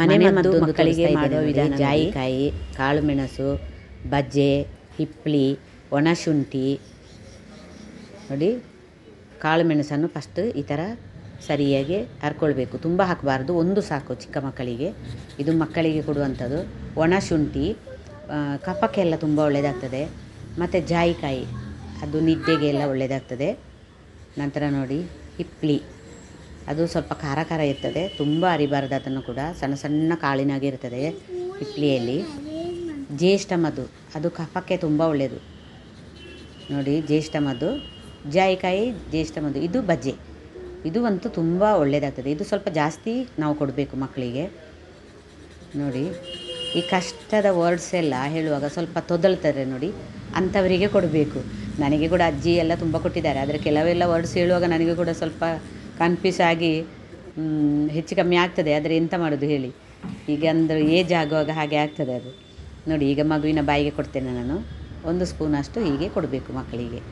ಮನೆ ಮತ್ತು ಮಕ್ಕಳಿಗೆ ಮಾಡುವ ವಿಧಾನ. ಜಾಯಿಕಾಯಿ ಕಾಳು ಮೆಣಸು ಬಜ್ಜೆ ಹಿಪ್ಪಲಿ ಒಣಶುಂಠಿ ನೋಡಿ ಕಾಳು ಮೆಣಸನ್ನು ಫಸ್ಟ್ ಈ ಥರ ಸರಿಯಾಗಿ ಹರ್ಕೊಳ್ಬೇಕು. ತುಂಬ ಹಾಕಬಾರ್ದು. ಒಂದು ಸಾಕು ಚಿಕ್ಕ ಮಕ್ಕಳಿಗೆ. ಇದು ಮಕ್ಕಳಿಗೆ ಕೊಡುವಂಥದ್ದು. ಒಣಶುಂಠಿ ಕಪಕ್ಕೆಲ್ಲ ಕಫಕ್ಕೆಲ್ಲ ತುಂಬ ಒಳ್ಳೆಯದಾಗ್ತದೆ ಮತ್ತು ಜಾಯಿಕಾಯಿ ಅದು ನಿದ್ದೆಗೆಲ್ಲ ಒಳ್ಳೆಯದಾಗ್ತದೆ ನಂತರ ನೋಡಿ ಹಿಪ್ಪಲಿ ಅದು ಸ್ವಲ್ಪ ಖಾರ ಖಾರ ಇರ್ತದೆ. ತುಂಬ ಅರಿಬಾರದು ಅದನ್ನು ಕೂಡ ಸಣ್ಣ ಸಣ್ಣ ಕಾಳಿನಾಗೆ ಇರ್ತದೆ ಇಡ್ಲಿಯಲ್ಲಿ. ಜ್ಯೇಷ್ಠ ಮಧು, ಅದು ಕಫಕ್ಕೆ ತುಂಬ ಒಳ್ಳೆಯದು ನೋಡಿ, ಜ್ಯೇಷ್ಠ ಮಧು, ಜಾಯಿಕಾಯಿ, ಜ್ಯೇಷ್ಠ ಮಧು, ಇದು ಬಜ್ಜೆ. ಇದು ಅಂತೂ ತುಂಬ ಒಳ್ಳೆಯದಾಗ್ತದೆ ಇದು ಸ್ವಲ್ಪ ಜಾಸ್ತಿ ನಾವು ಕೊಡಬೇಕು ಮಕ್ಕಳಿಗೆ. ನೋಡಿ, ಈ ಕಷ್ಟದ ವರ್ಡ್ಸ್ ಎಲ್ಲ ಹೇಳುವಾಗ ಸ್ವಲ್ಪ ತೊದಲ್ತಾರೆ ನೋಡಿ, ಅಂಥವರಿಗೆ ಕೊಡಬೇಕು. ನನಗೆ ಕೂಡ ಅಜ್ಜಿ ಎಲ್ಲ ತುಂಬ ಕೊಟ್ಟಿದ್ದಾರೆ. ಆದರೆ ಕೆಲವೆಲ್ಲ ವರ್ಡ್ಸ್ ಹೇಳುವಾಗ ನನಗೆ ಕೂಡ ಸ್ವಲ್ಪ ಕನ್ಫ್ಯೂಸ್ ಆಗಿ ಹೆಚ್ಚು ಕಮ್ಮಿ ಆಗ್ತದೆ, ಆದರೆ ಎಂತ ಮಾಡೋದು ಹೇಳಿ. ಈಗ ಅಂದರೆ ಏಜ್ ಆಗುವಾಗ ಹಾಗೆ ಆಗ್ತದೆ ಅದು. ನೋಡಿ, ಈಗ ಮಗುವಿನ ಬಾಯಿಗೆ ಕೊಡ್ತೇನೆ ನಾನು. ಒಂದು ಸ್ಪೂನಷ್ಟು ಹೀಗೆ ಕೊಡಬೇಕು ಮಕ್ಕಳಿಗೆ.